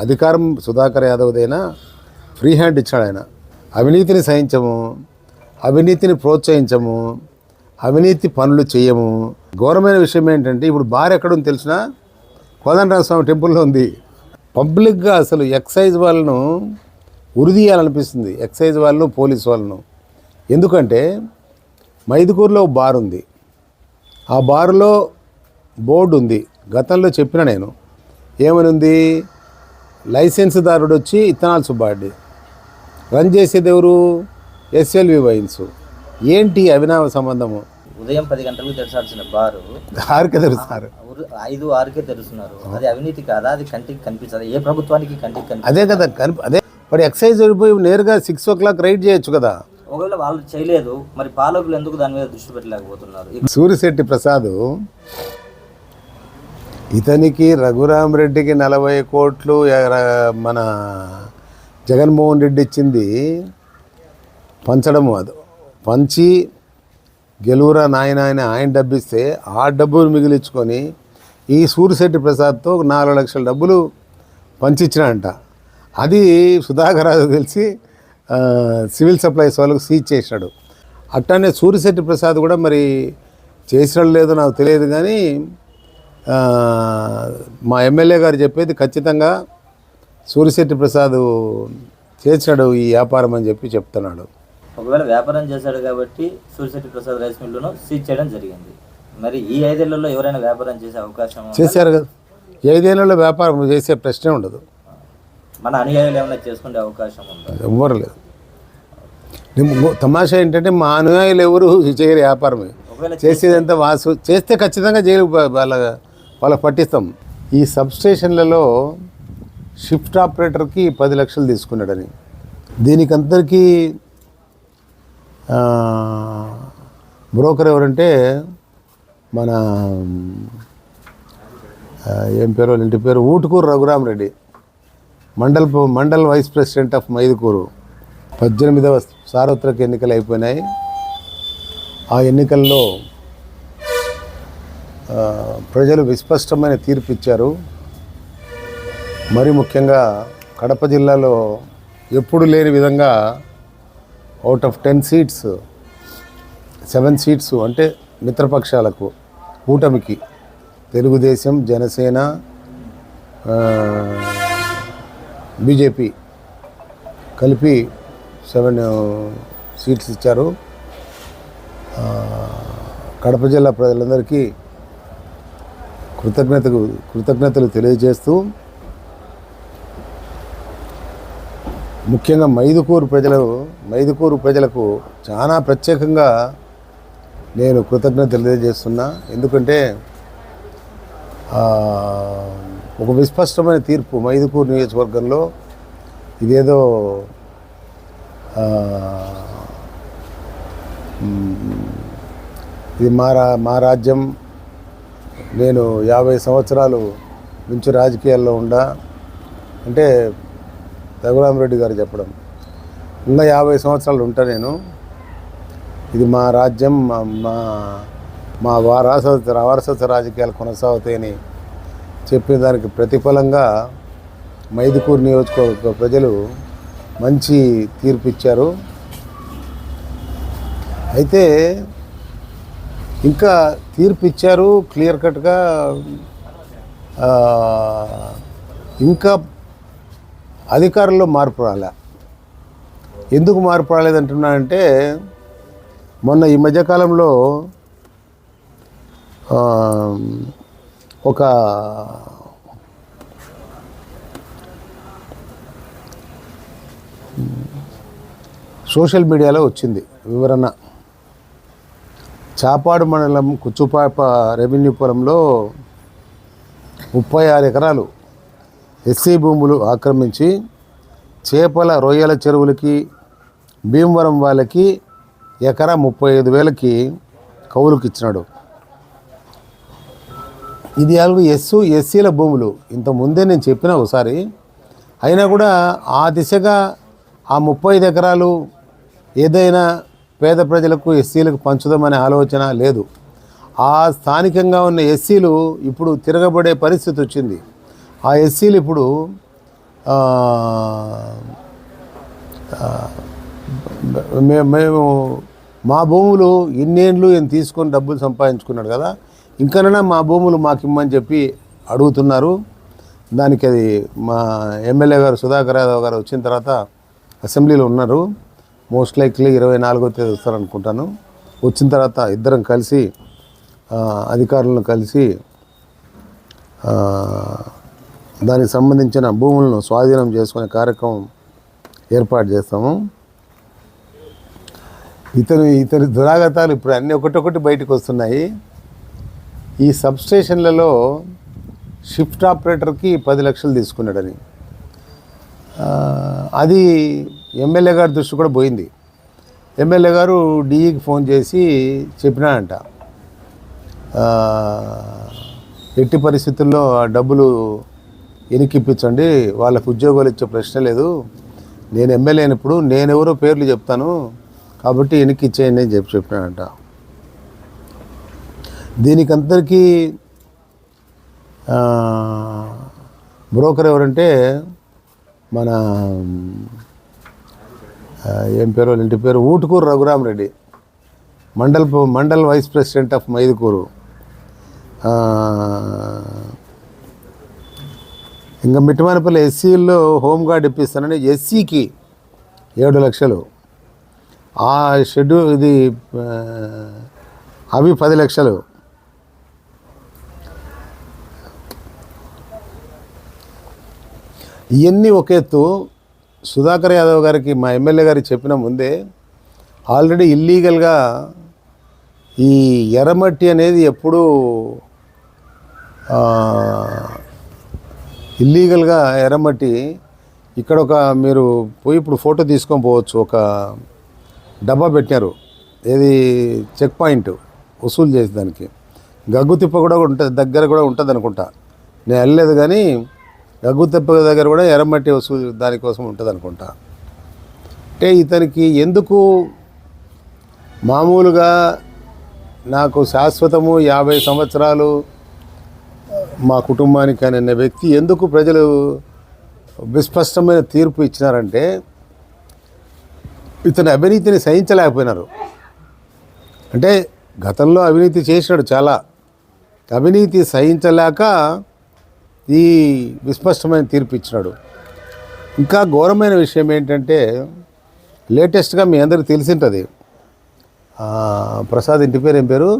అధికారం Sudhakar యాదవ్దైనా? Free hand ఇచ్చాడు ఆయన. అవినీతిని సహించము అవినీతిని ప్రోత్సహించము అవినీతి పనులు చేయము ఘోరమైన విషయం ఏంటంటే ఇప్పుడు బార్ ఎక్కడుంది తెలిసిన? కోదండరామస్వామి టెంపుల్లో ఉంది. పబ్లిక్గా అసలు ఎక్సైజ్ వాళ్ళను ఉరిదీయాలనిపిస్తుంది ఎక్సైజ్ వాళ్ళను పోలీస్ వాళ్ళను. ఎందుకంటే మైదుకూరులో బార్ ఉంది. ఆ బారులో బోర్డు ఉంది. గతంలో చెప్పిన నేను. ఏమనుంది? లైసెన్స్దారుడు వచ్చి ఇత్తనాలు సుబ్బారెడ్డి. రన్ చేసేది ఎవరు? ఎస్ఎల్వి వైన్స్ ఏంటి అవినావ సంబంధము? ఉదయం పది గంటలకు తెరచాల్సిన బారు. ఆరికే తెలుస్తారు ఊరు- ఐదు ఆరుకే తెరుస్తున్నారు. అది అవినీతి కాదా? అది కంటికి కనిపించదు ఏ ప్రభుత్వానికి కంటికి కనిపి అదే కదా కనిపి అదే. మరి ఎక్సైజ్ వెళ్ళిపోయి నేరుగా సిక్స్ ఓ క్లాక్ రైడ్ చేయొచ్చు కదా. ఒకవేళ వాళ్ళు చేయలేదు మరి పాలకులు ఎందుకు దాని మీద దృష్టి పెట్టలేకపోతున్నారు? ఇక సూరిశెట్టి ప్రసాద్ ఇతనికి రఘురామ్ రెడ్డికి నలభై కోట్లు మన జగన్మోహన్ రెడ్డి ఇచ్చింది పంచడం అది. పంచి గెలువురా నాయన ఆయన ఆయన డబ్బిస్తే ఆ డబ్బులు మిగిలించుకొని ఈ సూరిశెట్టి ప్రసాద్తో నాలుగు లక్షల డబ్బులు పంచిచ్చినంట అది సుధాకర్ తెలిసి సివిల్ సప్లైస్ వాళ్ళకు సీజ్ చేశాడు. అట్టనే సూరిశెట్టి ప్రసాద్ కూడా మరి చేసినాడు లేదో నాకు తెలియదు కానీ మా ఎమ్మెల్యే గారు చెప్పేది ఖచ్చితంగా సూరిశెట్టి ప్రసాద్ చేశాడు ఈ వ్యాపారం అని చెప్పి చెప్తున్నాడు. ఒకవేళ వ్యాపారం చేశాడు కాబట్టి సూర్యశెట్టి ప్రసాద్ రైస్ మిల్లును సీజ్ చేయడం జరిగింది. మరి ఈ ఐదేళ్ళలో ఎవరైనా వ్యాపారం చేసే అవకాశం? చేశారు కదా. ఐదేళ్ళలో వ్యాపారం చేసే ప్రశ్నే ఉండదు. మన అనుయాయులు ఏమైనా చేసుకునే అవకాశం ఉందా? ఎవ్వరు లేదు. తమాషా ఏంటంటే మా అనుయాయులు ఎవరు చేయరు వ్యాపారమే. ఒకవేళ చేసేదంతా వాసు చేస్తే ఖచ్చితంగా జైలు ప- వాళ్ళ వాళ్ళకి పట్టిస్తాం. ఈ సబ్ స్టేషన్లలో షిఫ్ట్ ఆపరేటర్కి పది లక్షలు తీసుకున్నాడని. దీనికి అందరికీ బ్రోకర్ ఎవరంటే మన ఏం పేరు ఇంటి పేరు? Utukuru Raghuram Reddy mandal mandal vice president of Mydukur. పద్దెనిమిదవ సార్వత్రిక ఎన్నికలు అయిపోయినాయి. ఆ ఎన్నికల్లో ప్రజలు విస్పష్టమైన తీర్పు ఇచ్చారు. మరి ముఖ్యంగా కడప జిల్లాలో ఎప్పుడు లేని విధంగా out of ten seats seven seats అంటే మిత్రపక్షాలకు కూటమికి తెలుగుదేశం జనసేన బీజేపీ కలిపి సెవెన్ సీట్స్ ఇచ్చారు. కడప జిల్లా ప్రజలందరికీ కృతజ్ఞతకు కృతజ్ఞతలు తెలియజేస్తూ ముఖ్యంగా మైదుకూరు ప్రజలు మైదుకూరు ప్రజలకు చాలా ప్రత్యేకంగా నేను కృతజ్ఞత తెలియజేస్తున్నా. ఎందుకంటే ఒక విస్పష్టమైన తీర్పు మైదుకూరు నియోజకవర్గంలో ఇదేదో ఇది మా రా మా రాజ్యం నేను యాభై సంవత్సరాలు నుంచి రాజకీయాల్లో ఉండా. అంటే రఘురామరెడ్డి గారు చెప్పడం. ఇంకా యాభై సంవత్సరాలు ఉంటా నేను. ఇది మా రాజ్యం మా మా మా వారసత్వ వారసత్వ రాజకీయాలు కొనసాగుతాయని చెప్పిన దానికి ప్రతిఫలంగా మైదుకూరు నియోజకవర్గ ప్రజలు మంచి తీర్పు ఇచ్చారు. అయితే ఇంకా తీర్పు ఇచ్చారు క్లియర్ కట్గా ఇంకా అధికారంలో మార్పు రాలే. ఎందుకు మార్పు రాలేదంటున్నానంటే మొన్న ఈ మధ్యకాలంలో ఒక సోషల్ మీడియాలో వచ్చింది వివరణ. చాపాడు మండలం కుచ్చుపాప రెవెన్యూ పొలంలో ముప్పై ఆరు ఎకరాలు ఎస్సీ భూములు ఆక్రమించి చేపల రొయ్యల చెరువులకి భీమవరం వాళ్ళకి ఎకరా ముప్పై ఐదు వేలకి కౌలుకి ఇచ్చినాడు ఇది అలాగే ఎస్సు ఎస్సీల భూములు. ఇంత ముందే నేను చెప్పిన ఒకసారి అయినా కూడా ఆ దిశగా ఆ ముప్పై ఐదు ఎకరాలు ఏదైనా పేద ప్రజలకు ఎస్సీలకు పంచుదామనే ఆలోచన లేదు. ఆ స్థానికంగా ఉన్న ఎస్సీలు ఇప్పుడు తిరగబడే పరిస్థితి వచ్చింది. ఆ ఎస్సీలు ఇప్పుడు మేము మా భూములు ఇన్నేండ్లు ఈయన తీసుకొని డబ్బులు సంపాదించుకున్నాడు కదా ఇంకనైనా మా భూములు మాకు ఇమ్మని చెప్పి అడుగుతున్నారు. దానికి అది మా ఎమ్మెల్యే గారు సుధాకర్ యాదవ్ గారు వచ్చిన తర్వాత అసెంబ్లీలో ఉన్నారు. మోస్ట్ లైక్లీ ఇరవై నాలుగో తేదీ వస్తారనుకుంటాను. వచ్చిన తర్వాత ఇద్దరం కలిసి అధికారులను కలిసి దానికి సంబంధించిన భూములను స్వాధీనం చేసుకునే కార్యక్రమం ఏర్పాటు చేస్తాము. ఇతను ఇతని దురాగతాలు ఇప్పుడు అన్నీ ఒకటొకటి బయటకు వస్తున్నాయి. ఈ సబ్ స్టేషన్లలో షిఫ్ట్ ఆపరేటర్కి పది లక్షలు తీసుకున్నాడని. అది ఎమ్మెల్యే గారి దృష్టి కూడా పోయింది. ఎమ్మెల్యే గారు డిఈకి ఫోన్ చేసి చెప్పినాడంట. ఎట్టి పరిస్థితుల్లో ఆ డబ్బులు ఎనికిప్పించండి వాళ్ళకు ఉద్యోగాలు ఇచ్చే ప్రశ్న లేదు. నేను ఎమ్మెల్యే అయినప్పుడు నేనెవరో పేర్లు చెప్తాను కాబట్టి వెనక్కి ఇచ్చేయండి అని చెప్పి చెప్పినాడంట. దీనికంతరికీ బ్రోకర్ ఎవరంటే మన ఏం పేరు ఇంటి పేరు? Utukuru Raghurama Reddy mandal mandal vice president of Mydukur. ఇంకా మిట్టమానపల్లి ఎస్సీల్లో హోంగార్డ్ ఇప్పిస్తానని ఎస్సీకి ఏడు లక్షలు. ఆ షెడ్యూల్ ఇది అవి పది లక్షలు. ఇవన్నీ ఒక ఎత్తు సుధాకర్ యాదవ్ గారికి మా ఎమ్మెల్యే గారికి చెప్పిన ముందే ఆల్రెడీ ఇల్లీగల్గా ఈ ఎర్రమట్టి అనేది ఎప్పుడూ ఇల్లీగల్గా ఎర్రమట్టి ఇక్కడ ఒక మీరు పోయి ఇప్పుడు ఫోటో తీసుకొని పోవచ్చు. ఒక డబ్బా పెట్టినారు. ఏది చెక్ పాయింట్ వసూలు చేసే దానికి గగ్గు తిప్ప కూడా ఉంటుంది దగ్గర కూడా ఉంటుంది అనుకుంటా నేను వెళ్ళలేదు కానీ గగ్గుతెప్ప దగ్గర కూడా ఎర్రమట్టి వసూలు దానికోసం ఉంటుంది అనుకుంటా అంటే ఇతనికి ఎందుకు మామూలుగా నాకు శాశ్వతము యాభై సంవత్సరాలు మా కుటుంబానికి అని అనే వ్యక్తి ఎందుకు ప్రజలు విస్పష్టమైన తీర్పు ఇచ్చినారంటే ఇతని అవినీతిని సహించలేకపోయినారు. అంటే గతంలో అవినీతి చేసినాడు చాలా. అవినీతి సహించలేక ఈ విస్పష్టమైన తీర్పు ఇచ్చినాడు. ఇంకా ఘోరమైన విషయం ఏంటంటే లేటెస్ట్గా మీ అందరికి తెలిసింటుంది. ప్రసాద్ ఇంటి పేరు ఏం పేరు?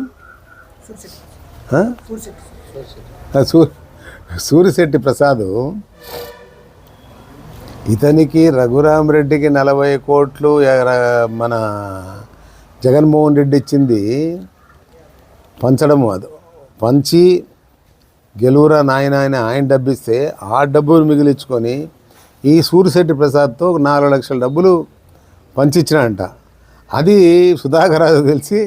సూ సూరిశెట్టి ప్రసాద్. ఇతనికి రఘురామరెడ్డికి నలభై కోట్లు మన జగన్మోహన్ రెడ్డి ఇచ్చింది పంచడము అది. పంచి గెలువురా నాయన అని ఆయన డబ్బిస్తే ఆ డబ్బులు మిగిలించుకొని ఈ సూరిశెట్టి ప్రసాద్తో నాలుగు లక్షల డబ్బులు పంచిచ్చినంట అది సుధాకర్ తెలిసి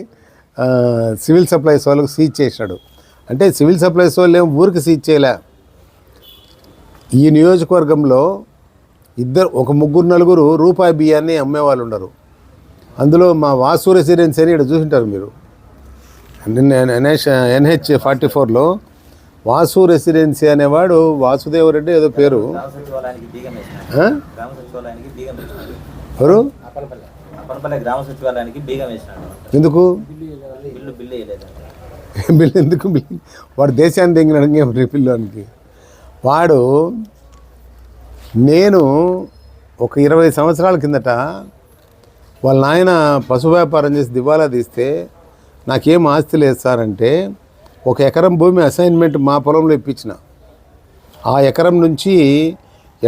సివిల్ సప్లైస్ వాళ్ళకు సీజ్ చేసినాడు అంటే సివిల్ సప్లైస్ వాళ్ళు ఏం ఊరికి సీజ్ చేయలే. ఈ నియోజకవర్గంలో ఇద్దరు ఒక ముగ్గురు నలుగురు రూపాయి బియ్యాన్ని అమ్మేవాళ్ళు ఉండరు. అందులో మా వాసు రెసిడెన్సీ అని ఇక్కడ చూసింటారు మీరు. నిన్న ఎన్హెచ్ ఎన్హెచ్ ఫార్టీ ఫోర్లో వాసు రెసిడెన్సీ అనేవాడు వాసుదేవరెడ్డి ఏదో పేరు. ఎవరు? ఎందుకు? బిల్లు ఎందుకు బిల్లు? వాడు దేశాన్ని తెంగిన రిపిల్లోనికి వాడు నేను ఒక ఇరవై సంవత్సరాల కిందట వాళ్ళ నాయన పశు వ్యాపారం చేసి దివాలా తీస్తే నాకేం ఆస్తి లేదు సార్ అంటే ఒక ఎకరం భూమి అసైన్మెంట్ మా పొలంలో ఇప్పించిన. ఆ ఎకరం నుంచి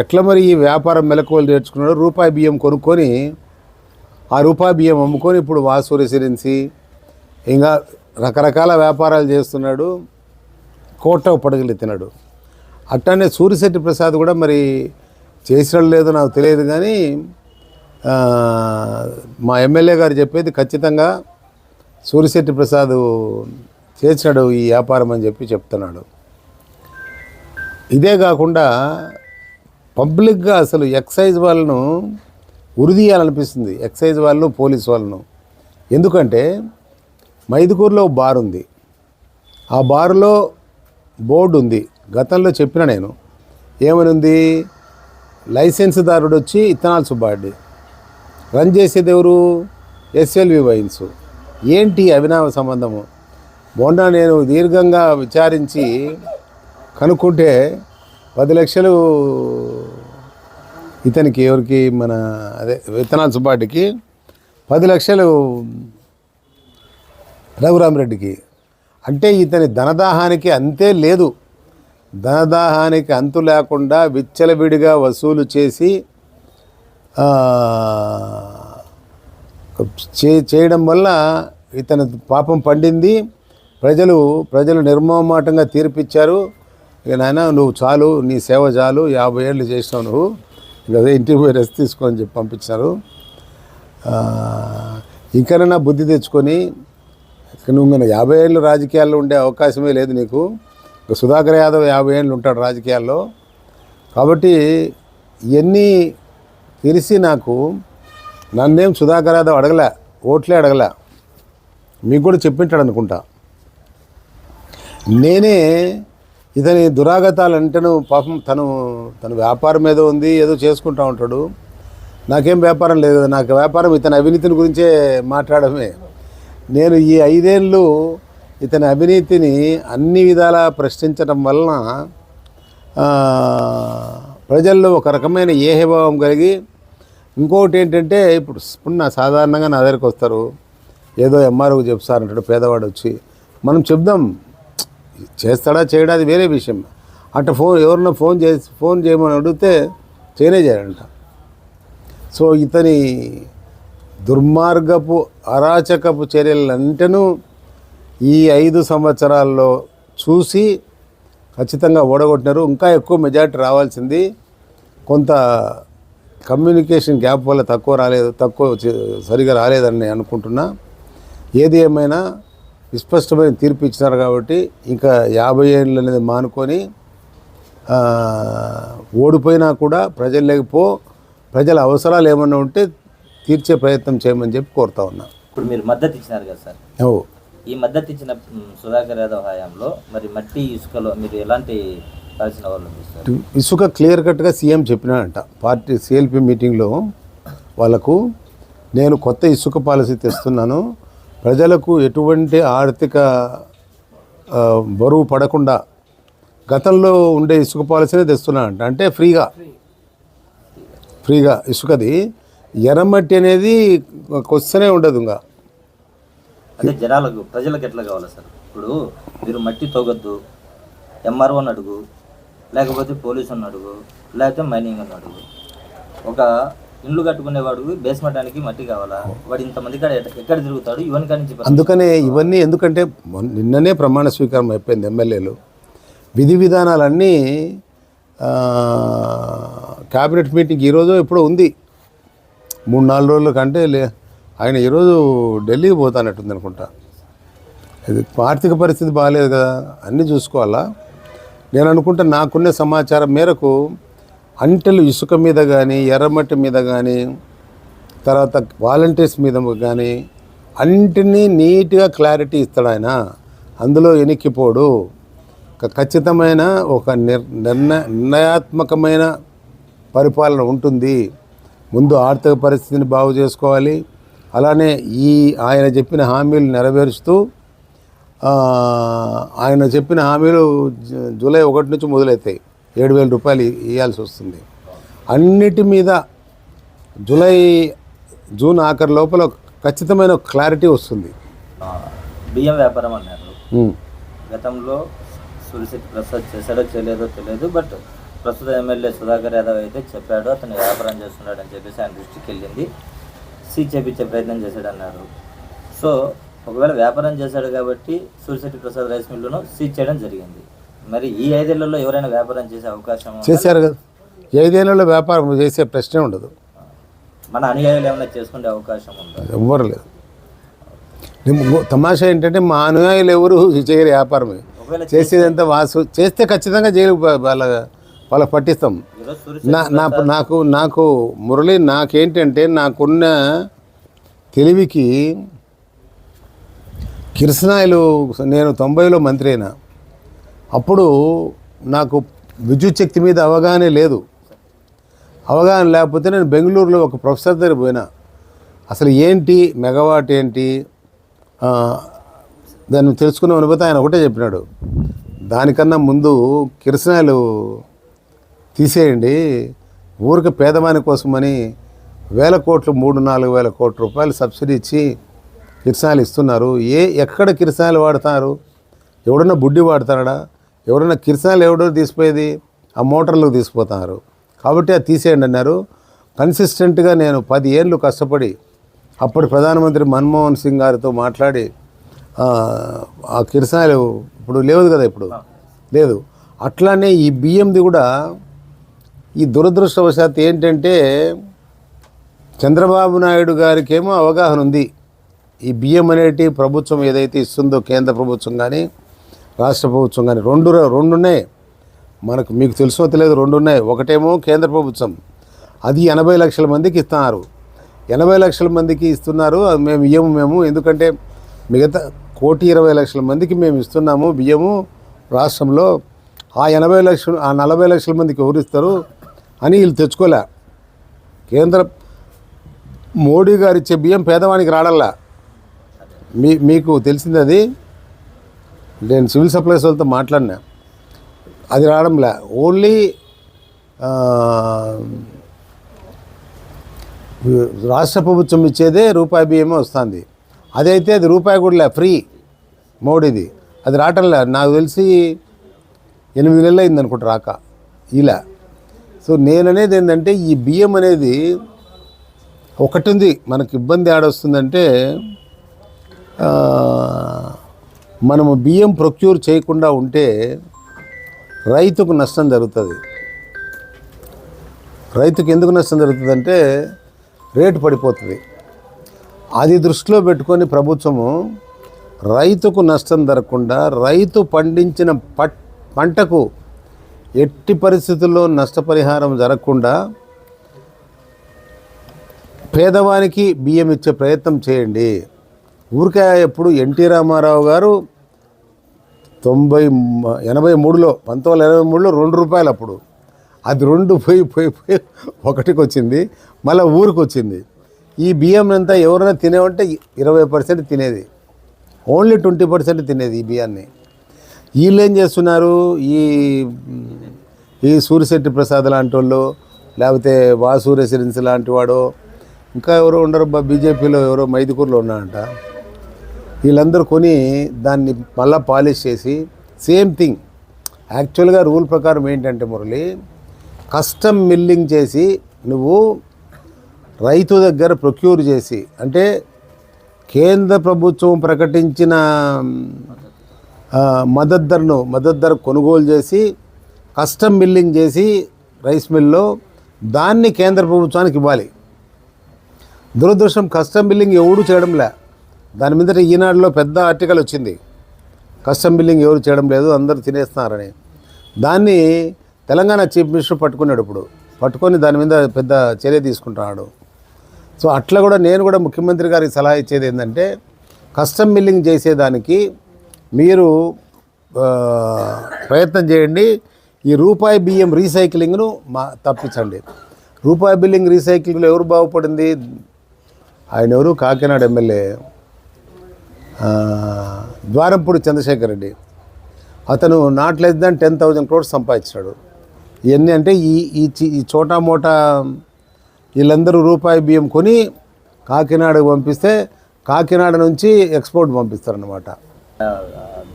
ఎట్ల మరి ఈ వ్యాపారం మెలకువలు నేర్చుకున్నాడు రూపాయి బియ్యం కొనుక్కొని ఆ రూపాయి బియ్యం అమ్ముకొని ఇప్పుడు వాసు రెసిడెన్సీ ఇంకా రకరకాల వ్యాపారాలు చేస్తున్నాడు. కోట పడగలు ఎత్తినాడు. అట్టనే సూరిశెట్టి ప్రసాద్ కూడా మరి చేసినాడు లేదో నాకు తెలియదు కానీ మా ఎమ్మెల్యే గారు చెప్పేది ఖచ్చితంగా సూరిశెట్టి ప్రసాద్ చేసినాడు ఈ వ్యాపారం అని చెప్పి చెప్తున్నాడు. ఇదే కాకుండా పబ్లిక్గా అసలు ఎక్సైజ్ వాళ్ళను ఉరిదీయాలనిపిస్తుంది ఎక్సైజ్ వాళ్ళను పోలీస్ వాళ్ళను. ఎందుకంటే మైదుకూరులో బార్ ఉంది. ఆ బారులో బోర్డు ఉంది. గతంలో చెప్పిన నేను ఏమని ఉంది లైసెన్స్దారుడు వచ్చి ఇత్తనాల సుబ్బారెడ్డి. రన్ చేసేది ఎవరు ఎస్ఎల్వి వైన్స్. ఏంటి అభినవ సంబంధము? మొన్న నేను దీర్ఘంగా విచారించి కనుక్కుంటే పది లక్షలు ఇతనికి ఎవరికి మన అదే విత్తనాల సుబ్బాటికి పది లక్షలు రఘురామరెడ్డికి అంటే ఇతని ధనదాహానికి అంతే లేదు. ధనదాహానికి అంతు లేకుండా విచ్చలవిడిగా వసూలు చేసి చే చేయడం వల్ల ఇతని పాపం పండింది. ప్రజలు ప్రజలు నిర్మమాటంగా తీర్పిచ్చారు. ఇక నాయన నువ్వు చాలు నీ సేవ చాలు యాభై ఏళ్ళు చేసినావు నువ్వు. ఇక అదే ఇంటికి పోయి రెస్ట్ తీసుకో అని చెప్పి పంపించారు ఆ, ఇంకనైనా బుద్ధి తెచ్చుకొని నువ్వు ఇంకా యాభై ఏళ్ళు రాజకీయాల్లో ఉండే అవకాశమే లేదు నీకు. ఇక సుధాకర్ యాదవ్ యాభై ఏళ్ళు ఉంటాడు రాజకీయాల్లో. కాబట్టి ఇవన్నీ తెలిసి నాకు నన్నేం సుధాకర్ యాదవ్ అడగలే ఓట్లే అడగలే. మీకు కూడా చెప్పింటాడు అనుకుంటా. నేనే ఇతని దురాగతాలంటేను పాపం తను తన వ్యాపారం ఏదో ఉంది ఏదో చేసుకుంటా ఉంటాడు. నాకేం వ్యాపారం లేదు. కదా నాకు వ్యాపారం ఇతని అవినీతిని గురించే మాట్లాడమే. నేను ఈ ఐదేళ్ళు ఇతని అవినీతిని అన్ని విధాలా ప్రశ్నించడం వలన ప్రజల్లో ఒక రకమైన ఏహభావం కలిగి ఇంకొకటి ఏంటంటే ఇప్పుడు ఇప్పుడు నా సాధారణంగా నా దగ్గరికి వస్తారు. ఏదో ఎంఆర్ఓ చెప్తారంటాడు పేదవాడు వచ్చి మనం చెప్దాం. చేస్తాడా చేయడా అది వేరే విషయం. అట్ట ఫోన్ ఎవరినో ఫోన్ చేసి ఫోన్ చేయమని అడిగితే చేయనే చేయాలంట సో ఇతని దుర్మార్గపు అరాచకపు చర్యలంటేనూ ఈ ఐదు సంవత్సరాల్లో చూసి ఖచ్చితంగా ఓడగొట్టినారు. ఇంకా ఎక్కువ మెజార్టీ రావాల్సింది కొంత కమ్యూనికేషన్ గ్యాప్ వల్ల తక్కువ రాలేదు తక్కువ సరిగా రాలేదని నేను అనుకుంటున్నా. ఏది ఏమైనా విస్పష్టమైన తీర్పు ఇచ్చినారు కాబట్టి ఇంకా యాభై ఏళ్ళు అనేది మానుకొని ఓడిపోయినా కూడా ప్రజలు లేకపో ప్రజల అవసరాలు ఏమన్నా ఉంటే తీర్చే ప్రయత్నం చేయమని చెప్పి కోరుతా ఉన్నా. ఇప్పుడు మీరు మద్దతు ఇచ్చినారు కదా సార్. ఓ. ఈ మద్దతు ఇచ్చిన సుధాకర్ యాదవ్ హయాంలో మరి మట్టి ఇసుకలో మీరు ఎలాంటి ఇసుక క్లియర్ కట్గా సీఎం చెప్పినాడంట. పార్టీ సిఎల్పి మీటింగ్లో వాళ్ళకు నేను కొత్త ఇసుక పాలసీ తెస్తున్నాను. ప్రజలకు ఎటువంటి ఆర్థిక బరువు పడకుండా గతంలో ఉండే ఇసుక పాలసీనే తెస్తున్నాడంట అంటే. ఫ్రీగా. ఫ్రీగా ఇసుకది. ఎర్రమట్టి అనేది కొస్తనే ఉండదు ఇంకా. అంటే జనాలకు ప్రజలకు ఎట్లా కావాలి సార్? ఇప్పుడు మీరు మట్టి తోగొద్దు ఎంఆర్ఓని అడుగు లేకపోతే పోలీసుని అడుగు లేకపోతే మైనింగ్ అని అడుగు. ఒక ఇండ్లు కట్టుకునేవాడు బేస్మెంటానికి మట్టి కావాలా? వాడు ఇంతమంది ఎక్కడ తిరుగుతాడు? ఇవన్నీ పని- అందుకనే ఇవన్నీ ఎందుకంటే నిన్ననే ప్రమాణ స్వీకారం అయిపోయింది ఎమ్మెల్యేలు. విధి విధానాలన్నీ క్యాబినెట్ మీటింగ్ ఈరోజు ఎప్పుడో ఉంది. మూడు నాలుగు రోజుల కంటే లే ఆయన ఈరోజు ఢిల్లీకి పోతానట్టుంది అనుకుంటా. ఇది ఆర్థిక పరిస్థితి బాగాలేదు కదా అన్నీ చూసుకోవాలా? నేను అనుకుంటా నాకున్న సమాచారం మేరకు అంటెలు ఇసుక మీద కానీ ఎర్రమట్టి మీద కానీ తర్వాత వాలంటీర్స్ మీద కానీ అన్నింటినీ నీట్గా క్లారిటీ ఇస్తాడు ఆయన. అందులో ఎనిక్కిపోడు ఒక ఖచ్చితమైన ఒక నిర్ నిర్ణయ నిర్ణయాత్మకమైన పరిపాలన ఉంటుంది. ముందు ఆర్థిక పరిస్థితిని బాగు చేసుకోవాలి. అలానే ఈ ఆయన చెప్పిన హామీలు నెరవేరుస్తూ ఆయన చెప్పిన హామీలు జు- జూలై ఒకటి నుంచి మొదలవుతాయి ఏడు వేల రూపాయలు ఇవ్వాల్సి వస్తుంది. అన్నిటి మీద జూలై జూన్ ఆఖరి లోపల ఖచ్చితమైన క్లారిటీ వస్తుంది. బియ్యం వ్యాపారం అన్నారు. గతంలో సులిసిట్ ప్రసాద్ చేశాడో చేయలేదో తెలియదు బట్ ప్రస్తుత ఎమ్మెల్యే సుధాకర్ యాదవ్ అయితే చెప్పాడు అతను వ్యాపారం చేస్తున్నాడు అని చెప్పేసి ఆయన దృష్టికి వెళ్ళింది. సీట్ చేపించే ప్రయత్నం చేశాడు అన్నారు సో ఒకవేళ వ్యాపారం చేశాడు కాబట్టి సూర్యశెట్టి ప్రసాద్ రైస్ మిల్లును సీజ్ చేయడం జరిగింది. మరి ఈ ఐదేళ్ళలో ఎవరైనా వ్యాపారం చేసే అవకాశం? చేశారు కదా. ఐదేళ్ళలో వ్యాపారం చేసే ప్రశ్నే ఉండదు. మన అనుయాయులు ఏమైనా చేసుకునే అవకాశం ఉందా? ఎవ్వరు లేదు. తమాషా ఏంటంటే మా అనుయాయులు ఎవరు చేయరు వ్యాపారమే. చేసేదంతా వాసు చేస్తే ఖచ్చితంగా జైలు వాళ్ళ వాళ్ళకి పట్టిస్తాం. నా నాకు నాకు మురళి నాకేంటంటే నాకున్న తెలివికి కిరసనాయిలు నేను తొంభైలో మంత్రి అయినా అప్పుడు నాకు విద్యుత్ శక్తి మీద అవగాహన లేదు. అవగాహన లేకపోతే నేను బెంగళూరులో ఒక ప్రొఫెసర్ దగ్గర పోయినా. అసలు ఏంటి మెగావాట్ ఏంటి దాన్ని తెలుసుకున్న అనుభూతి ఆయన ఒకటే చెప్పినాడు. దానికన్నా ముందు కిరసనాలు తీసేయండి ఊరికి పేదవాని కోసమని వేల కోట్లు మూడు నాలుగు వేల కోట్ల రూపాయలు సబ్సిడీ ఇచ్చి కిరసనాలు ఇస్తున్నారు. ఏ ఎక్కడ కిరసనాలు వాడతారు? ఎవడన్నా బుడ్డి వాడతాడా? ఎవరైనా కిరసనాలు ఎవడో తీసిపోయేది ఆ మోటార్లకు తీసుకుపోతున్నారు కాబట్టి అది తీసేయండి అన్నారు. కన్సిస్టెంట్గా నేను పది ఏళ్ళు కష్టపడి అప్పటి ప్రధానమంత్రి మన్మోహన్ సింగ్ గారితో మాట్లాడి ఆ, కిరసనాలు ఇప్పుడు లేవు కదా ఇప్పుడు? లేదు. అట్లానే ఈ బియ్యంది కూడా ఈ దురదృష్టవశాత్తు ఏంటంటే చంద్రబాబు నాయుడు గారికేమో అవగాహన ఉంది ఈ బియ్యం అనేటి ప్రభుత్వం ఏదైతే ఇస్తుందో కేంద్ర ప్రభుత్వం కానీ రాష్ట్ర ప్రభుత్వం కానీ రెండు రెండు ఉన్నాయి. మనకు మీకు తెలుసో తెలియదు రెండు ఉన్నాయి. ఒకటేమో కేంద్ర ప్రభుత్వం. అది ఎనభై లక్షల మందికి ఇస్తున్నారు. ఎనభై లక్షల మందికి ఇస్తున్నారు. అది మేము ఇయ్యము మేము. ఎందుకంటే మిగతా కోటి ఇరవై లక్షల మందికి మేము ఇస్తున్నాము బియ్యము రాష్ట్రంలో. ఆ ఎనభై లక్షలు ఆ నలభై లక్షల మందికి ఎవరు ఇస్తారు అని వీళ్ళు తెచ్చుకోలే. కేంద్ర మోడీ గారు ఇచ్చే బియ్యం పేదవానికి రాడల్లా. మీ మీకు తెలిసింది అది? నేను సివిల్ సప్లైస్ వాళ్ళతో మాట్లాడినా. అది రావడంలే. ఓన్లీ రాష్ట్ర ప్రభుత్వం ఇచ్చేదే రూపాయి బియ్యమే వస్తుంది. అదైతే అది రూపాయి కూడా లే ఫ్రీ మోడీది. అది రావటంలే నాకు తెలిసి ఎనిమిది నెలలు అయింది అనుకుంటా రాక. ఇలా సో నేననేది ఏంటంటే ఈ బియ్యం అనేది ఒకటి ఉంది మనకి ఇబ్బంది ఆడొస్తుందంటే మనము బియ్యం ప్రొక్యూర్ చేయకుండా ఉంటే రైతుకు నష్టం జరుగుతుంది. రైతుకు ఎందుకు నష్టం జరుగుతుందంటే రేటు పడిపోతుంది. అది దృష్టిలో పెట్టుకొని ప్రభుత్వము రైతుకు నష్టం జరగకుండా రైతు పండించిన పట్ పంటకు ఎట్టి పరిస్థితుల్లో నష్టపరిహారం జరగకుండా పేదవానికి బియ్యం ఇచ్చే ప్రయత్నం చేయండి. ఊరికే ఎప్పుడు ఎన్టీ రామారావు గారు తొంభై ఎనభై మూడులో పంతొమ్మిది వందల ఎనభై మూడులో రెండు రూపాయలు అప్పుడు. అది రెండు పోయి పోయి పోయి ఒకటికి వచ్చింది మళ్ళీ ఊరికి వచ్చింది. ఈ బియ్యం అంతా ఎవరైనా తినేవంటే ఇరవై పర్సెంట్ తినేది. ఓన్లీ ట్వంటీ పర్సెంట్ తినేది ఈ బియ్యాన్ని. వీళ్ళు ఏం చేస్తున్నారు? ఈ ఈ సూర్యశెట్టి ప్రసాద్ లాంటి వాళ్ళు లేకపోతే వాసు రెసిడెన్స్ లాంటి వాడు ఇంకా ఎవరో ఉండరు బీజేపీలో ఎవరో మైదుకూరులో ఉన్నారంట. వీళ్ళందరూ కొని దాన్ని మళ్ళా పాలిష్ చేసి సేమ్ థింగ్. యాక్చువల్గా రూల్ ప్రకారం ఏంటంటే మురళి కస్టమ్ మిల్లింగ్ చేసి నువ్వు రైతు దగ్గర ప్రొక్యూర్ చేసి అంటే కేంద్ర ప్రభుత్వం ప్రకటించిన మద్దతు ధరను మద్దతు ధర కొనుగోలు చేసి కస్టమ్ మిల్లింగ్ చేసి రైస్ మిల్లో దాన్ని కేంద్ర ప్రభుత్వానికి ఇవ్వాలి. దురదృష్టం కస్టమ్ బిల్లింగ్ ఎవడూ చేయడంలే. దాని మీద ఈనాడులో పెద్ద ఆర్టికల్ వచ్చింది. కస్టమ్ బిల్లింగ్ ఎవరు చేయడం లేదు అందరూ తినేస్తున్నారని. దాన్ని తెలంగాణ చీఫ్ మినిస్టర్ పట్టుకున్నాడు ఇప్పుడు. పట్టుకొని దాని మీద పెద్ద చర్య తీసుకుంటున్నాడు. సో అట్లా కూడా నేను కూడా ముఖ్యమంత్రి గారికి సలహా ఇచ్చేది ఏంటంటే కస్టమ్ బిల్లింగ్ చేసేదానికి మీరు ప్రయత్నం చేయండి. ఈ రూపాయి బియ్యం రీసైక్లింగ్ను మా తప్పించండి. రూపాయి బిల్లింగ్ రీసైక్లింగ్లో ఎవరు బాగుపడింది? ఆయన ఎవరు? కాకినాడ ఎమ్మెల్యే. ద్వారంపూడి చంద్రశేఖర్ రెడ్డి. అతను not less than ten thousand crores సంపాదించాడు. ఇవన్నీ అంటే ఈ ఈ చి- ఈ చోటా మోటా వీళ్ళందరూ రూపాయి బియ్యం కొని కాకినాడకు పంపిస్తే కాకినాడ నుంచి ఎక్స్పోర్ట్ పంపిస్తారు అనమాట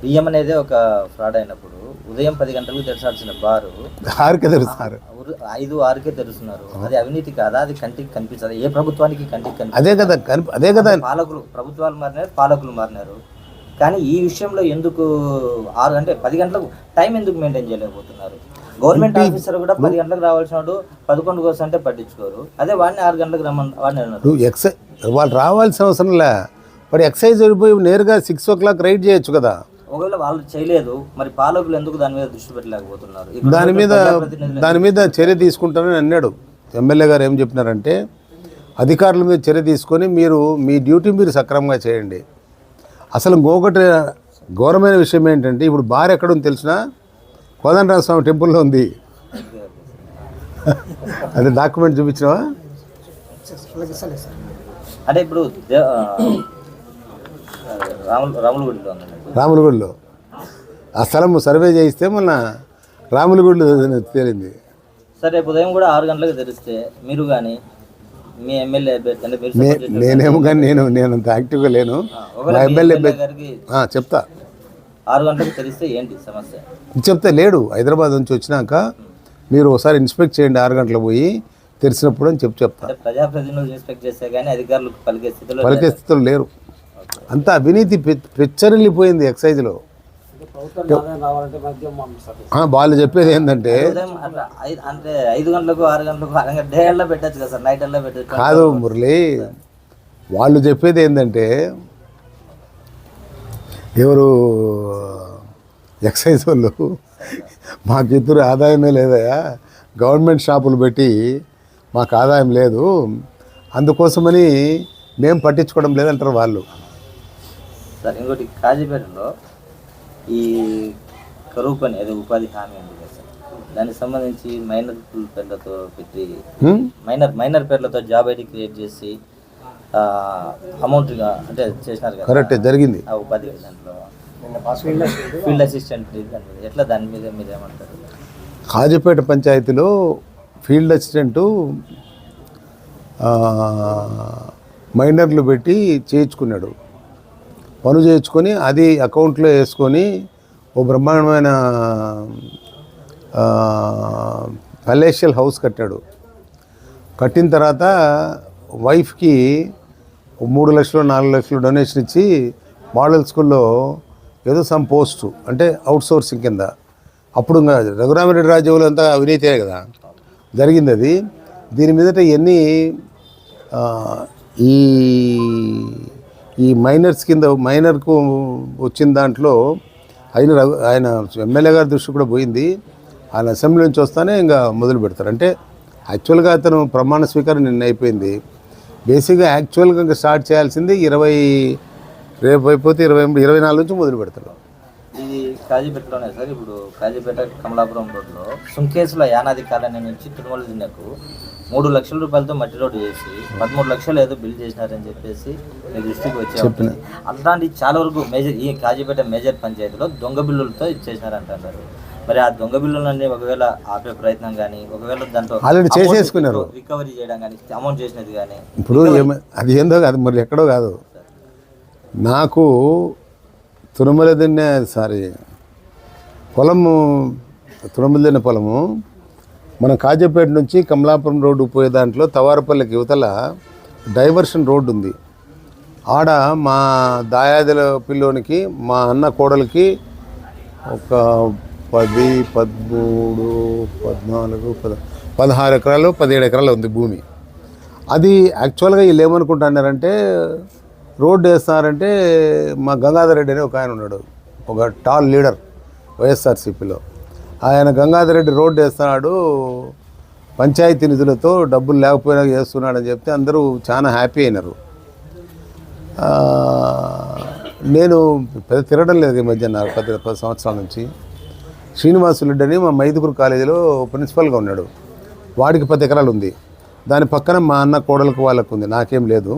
బియ్యం అనేది ఒక ఫ్రాడ్ అయినప్పుడు ఉదయం పది గంటలకు తెరచాల్సిన బారు. ఆరికే తెలుస్తారు ఊరు- ఐదు ఆరుకే తెరుస్తున్నారు. అది అవినీతి కాదా అది కంటికి కనిపించదు. ఏ ప్రభుత్వానికి కంటికి కనిపించదు. అదే కదా కనిపి అదే కదా. పాలకులు ప్రభుత్వాలు మారినారు పాలకులు మారినారు. కానీ ఈ విషయంలో ఎందుకు ఆరు అంటే పది గంటలకు టైం ఎందుకు మెయింటైన్ చేయలేకపోతున్నారు? గవర్నమెంట్ ఆఫీసర్ కూడా పది గంటలకు రావాల్సిన వాడు పదకొండు కోసం అంటే పట్టించుకోరు. అదే వాడిని ఆరు గంటలకు రమ్మని వాడిని ఎక్సైజ్ వాళ్ళు రావాల్సిన అవసరం లే. వాడు ఎక్సైజ్ వెళ్ళిపోయి నేరుగా సిక్స్ ఓ క్లాక్ రైడ్ చేయొచ్చు కదా. ఒకవేళ వాళ్ళు చేయలేదు మరి పాలకులు ఎందుకు దాని మీద దృష్టి పెట్టలేకపోతున్నారు? దాని మీద దాని మీద చర్య తీసుకుంటానని అన్నాడు. ఎమ్మెల్యే గారు ఏం చెప్పినారంటే అధికారుల మీద చర్య తీసుకొని మీరు మీ డ్యూటీ మీరు సక్రమంగా చేయండి. అసలు ఇంకొకటి ఘోరమైన విషయం ఏంటంటే ఇప్పుడు బార్ ఎక్కడుంది తెలిసిన కోదండరామ స్వామి టెంపుల్లో ఉంది. అదే డాక్యుమెంట్ చూపించినావా? అంటే ఇప్పుడు రాముల రాములగుడిలో ఉందండి రాములగుడిలో. ఆ స్థలం సర్వే చేయిస్తే మొన్న రాములగుడిలో తేలింది. సరే రేపు ఉదయం కూడా ఆరు గంటలకు తెరిస్తే మీరు కానీ మీ ఎమ్మెల్యే నేనేమో కానీ నేను నేను అంత యాక్టివ్గా లేను. మా ఎమ్మెల్యే చెప్తా. ఆరు గంటలకు తెరిస్తే ఏంటి సమస్య? చెప్తే లేడు. హైదరాబాద్ నుంచి వచ్చినాక మీరు ఒకసారి ఇన్స్పెక్ట్ చేయండి ఆరు గంటలకు పోయి తెరిచినప్పుడు అని చెప్పి చెప్తా. అంటే ప్రజాప్రతినిధులు ఇన్స్పెక్ట్ చేస్తే కానీ అధికారులు పలికే స్థితిలో పలికే స్థితిలో లేరు. అంత అవినీతి పెచ్చరిల్లిపోయింది ఎక్సైజ్లో ఆ, వాళ్ళు చెప్పేది ఏంటంటే ఉదయం అట్లా ఐదు అంటే ఐదు గంటలకు ఆరు గంటలకు అనగా డే అల్లా పెట్టచ్చు కదా సార్ నైట్ అల్లా పెట్టచ్చు. కాదు మురళి వాళ్ళు చెప్పేది ఏంటంటే ఎవరు ఎక్సైజ్ వాళ్ళు మాకు ఇద్దరు ఆదాయమే లేదయా గవర్నమెంట్ షాపులు పెట్టి మాకు ఆదాయం లేదు అందుకోసమని మేము పట్టించుకోవడం లేదంటారు వాళ్ళు. సార్ ఇంకోటి కాజీపేటలో ఈ కరువు పని అదే ఉపాధి హామీ ఉంది కదా సార్. దానికి సంబంధించి మైనర్ పేర్లతో పెట్టి? మైనర్ మైనర్ పేర్లతో జాబ్ ఐడి క్రియేట్ చేసి అమౌంట్ అంటే చేసినారు కదా కరెక్టే జరిగింది. ఆ ఉపాధి దాంట్లో. Field assistant. ఎట్లా దాని మీద మీరు ఏమంటారు కాజీపేట పంచాయతీలో ఫీల్డ్ అసిస్టెంటు ఆ, మైనర్లు పెట్టి చేయించుకున్నాడు. పను చేయించుకొని అది అకౌంట్లో వేసుకొని ఓ బ్రహ్మాండమైన పలేషియల్ హౌస్ కట్టాడు. కట్టిన తర్వాత వైఫ్కి ఓ మూడు లక్షలు నాలుగు లక్షలు డొనేషన్ ఇచ్చి మోడల్ స్కూల్లో ఏదో సమ్ పోస్టు అంటే అవుట్ సోర్సింగ్ కింద. అప్పుడు రఘురామరెడ్డి రాజ్యంలో అంతా అవినీతే కదా. జరిగింది అది దీని మీదట ఇవన్నీ ఈ ఈ మైనర్స్ కింద మైనర్కు వచ్చిన దాంట్లో ఆయన ఆయన ఎమ్మెల్యే గారి దృష్టి కూడా పోయింది. ఆయన అసెంబ్లీ నుంచి వస్తానే ఇంకా మొదలు పెడతారు. అంటే యాక్చువల్గా అతను ప్రమాణ స్వీకారం నిన్న అయిపోయింది. బేసిక్గా యాక్చువల్గా ఇంకా స్టార్ట్ చేయాల్సింది ఇరవై రేపు అయిపోతే ఇరవై ఇరవై నాలుగు నుంచి మొదలు పెడతారు. ఇది కాజీపేటలోనే సార్ ఇప్పుడు కాజీపేట కమలాపురం రోడ్లో సుంకేసుల యానాది కాలనీ నుంచి తిరుమల జిల్లాకు మూడు లక్షల రూపాయలతో మట్టి రోడ్డు చేసి పదమూడు లక్షలు ఏదో బిల్ చేసినారని చెప్పేసి మీ దృష్టికి వచ్చే. అట్లాంటి చాలా వరకు మేజర్ ఈ కాజీపేట మేజర్ పంచాయతీలో దొంగ బిల్లులతో ఇచ్చేసినారంటున్నారు. మరి ఆ దొంగ బిల్లులన్నీ ఒకవేళ ఆపే ప్రయత్నం కానీ ఒకవేళ దాంట్లో ఆల్రెడీ చేసేసుకున్నారు. రికవరీ చేయడం కానీ అమౌంట్ చేసినది కానీ ఇప్పుడు అది ఏందో కాదు మరి ఎక్కడో కాదు. నాకు తురుమల దిన్నె సారీ పొలము తురుమల దిన్నె పొలము మన కాజేపేట నుంచి కమలాపురం రోడ్డు పోయే దాంట్లో తవారపల్లికి యువతల డైవర్షన్ రోడ్డు ఉంది. ఆడ మా దాయాదుల పిల్లోనికి మా అన్న కోడలికి ఒక పది పదమూడు పద్నాలుగు పద పదహారు ఎకరాలు పదిహేడు ఎకరాలు ఉంది భూమి. అది యాక్చువల్గా వీళ్ళు ఏమనుకుంటున్నారంటే రోడ్డు వేస్తున్నారంటే మా గంగాధర్ రెడ్డి అని ఒక ఆయన ఉన్నాడు. ఒక టాల్ లీడర్ వైఎస్ఆర్సీపీలో. ఆయన గంగాధర్ రెడ్డి రోడ్డు వేస్తున్నాడు. పంచాయతీ నిధులతో డబ్బులు లేకపోయినా చేస్తున్నాడని చెప్తే అందరూ చాలా హ్యాపీ అయినారు. నేను పెద్ద తిరగడం లేదు ఈ మధ్య నాకు పది పది సంవత్సరాల నుంచి. శ్రీనివాసులెడ్డి అని మా మైదుగురు కాలేజీలో ప్రిన్సిపల్గా ఉన్నాడు. వాడికి పది ఎకరాలు ఉంది. దాని పక్కన మా అన్న కోడలకు వాళ్ళకు ఉంది. నాకేం లేదు.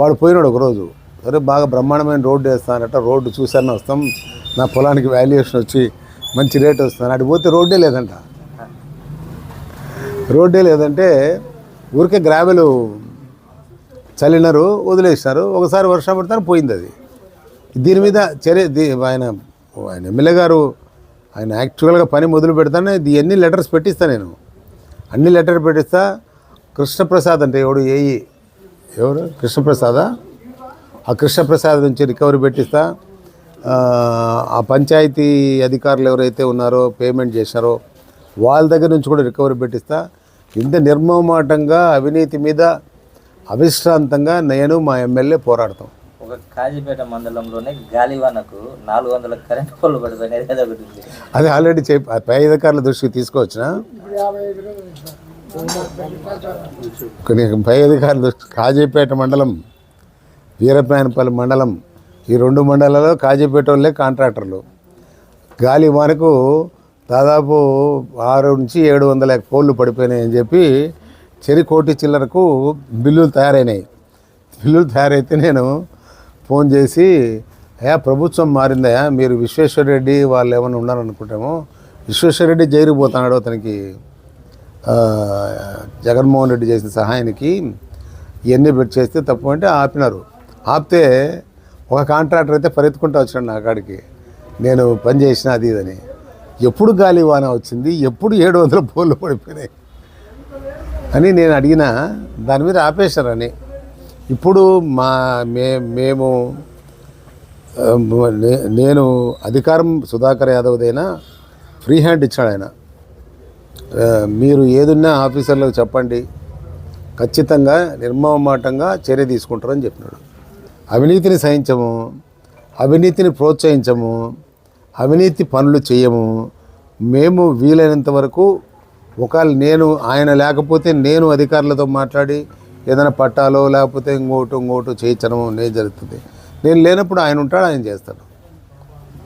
వాడు పోయినాడు ఒకరోజు. సరే బాగా బ్రహ్మాండమైన రోడ్డు వేస్తానట రోడ్డు చూసాను వస్తాం. నా పొలానికి వాల్యుయేషన్ వచ్చి మంచి రేట్ వస్తుంది. అటు పోతే రోడ్డే లేదంట. రోడ్డే లేదంటే ఊరికే గ్రావెలు చల్లినారు వదిలేసినారు ఒకసారి వర్షం పడతాను పోయింది అది. దీని మీద చర్య దీ- ఆయన ఆయన ఎమ్మెల్యే గారు ఆయన యాక్చువల్గా పని మొదలు పెడతానే ఇవన్నీ లెటర్స్ పెట్టిస్తా నేను. అన్ని లెటర్ పెట్టిస్తా. కృష్ణప్రసాద్ అంటే ఎవడు? ఏఈ. ఎవరు? కృష్ణప్రసాదా? ఆ కృష్ణప్రసాద్ నుంచి రికవరీ పెట్టిస్తా. ఆ, పంచాయతీ అధికారులు ఎవరైతే ఉన్నారో పేమెంట్ చేశారో వాళ్ళ దగ్గర నుంచి కూడా రికవరీ పెట్టిస్తా. ఇంత నిర్మమాటంగా అవినీతి మీద అవిశ్రాంతంగా నేను మా ఎమ్మెల్యే పోరాడతాం. ఒక కాజీపేట మండలంలోనే గాలివానకు నాలుగు వందల కరెంటు పోల్లు పడిపోయినాయి. ఒకటి అది ఆల్రెడీ చెప్ పై అధికారుల దృష్టికి తీసుకోవచ్చిన? కొన్ని పై అధికారుల దృష్టి కాజీపేట మండలం వీరపాయనపల్లి మండలం ఈ రెండు మండలాల్లో కాజీపేట వాళ్ళే కాంట్రాక్టర్లు. గాలి వానకు దాదాపు ఆరు నుంచి ఏడు వందల కోళ్ళు పడిపోయినాయి అని చెప్పి చెరి కోటి చిల్లరకు బిల్లులు తయారైనాయి. బిల్లులు తయారైతే నేను ఫోన్ చేసి అయ్యా ప్రభుత్వం మారిందయా మీరు విశ్వేశ్వరరెడ్డి వాళ్ళు ఏమైనా ఉన్నారనుకుంటామో విశ్వేశ్వరరెడ్డి జైలుకు పోతున్నాడు అతనికి. జగన్మోహన్ రెడ్డి చేసిన సహాయానికి ఇవన్నీ పెట్టి చేస్తే తప్పు అంటే ఆపినారు. ఆపితే ఒక కాంట్రాక్టర్ అయితే పరిగెత్తుకుంటూ వచ్చాడు నా కాడికి. నేను పని చేసిన అది ఇదని. ఎప్పుడు గాలి వాన వచ్చింది ఎప్పుడు ఏడు వందల పోళ్ళు పడిపోయినాయి అని నేను అడిగిన దాని మీద ఆపేశారని ఇప్పుడు మా మే మేము నేను అధికారం సుధాకర్ యాదవ్దైనా ఫ్రీ హ్యాండ్ ఇచ్చాడు ఆయన. మీరు ఏదున్నా ఆఫీసర్లకు చెప్పండి ఖచ్చితంగా నిర్మమాటంగా చర్య తీసుకుంటారని చెప్పినాడు. అవినీతిని సహించము అవినీతిని ప్రోత్సహించము అవినీతి పనులు చేయము. మేము వీలైనంత వరకు ఒకవేళ నేను ఆయన లేకపోతే నేను అధికారులతో మాట్లాడి ఏదైనా పట్టాలో లేకపోతే ఇంకోటి ఇంకోటి చేయించడం నేను జరుగుతుంది. నేను లేనప్పుడు ఆయన ఉంటాడు ఆయన చేస్తాడు.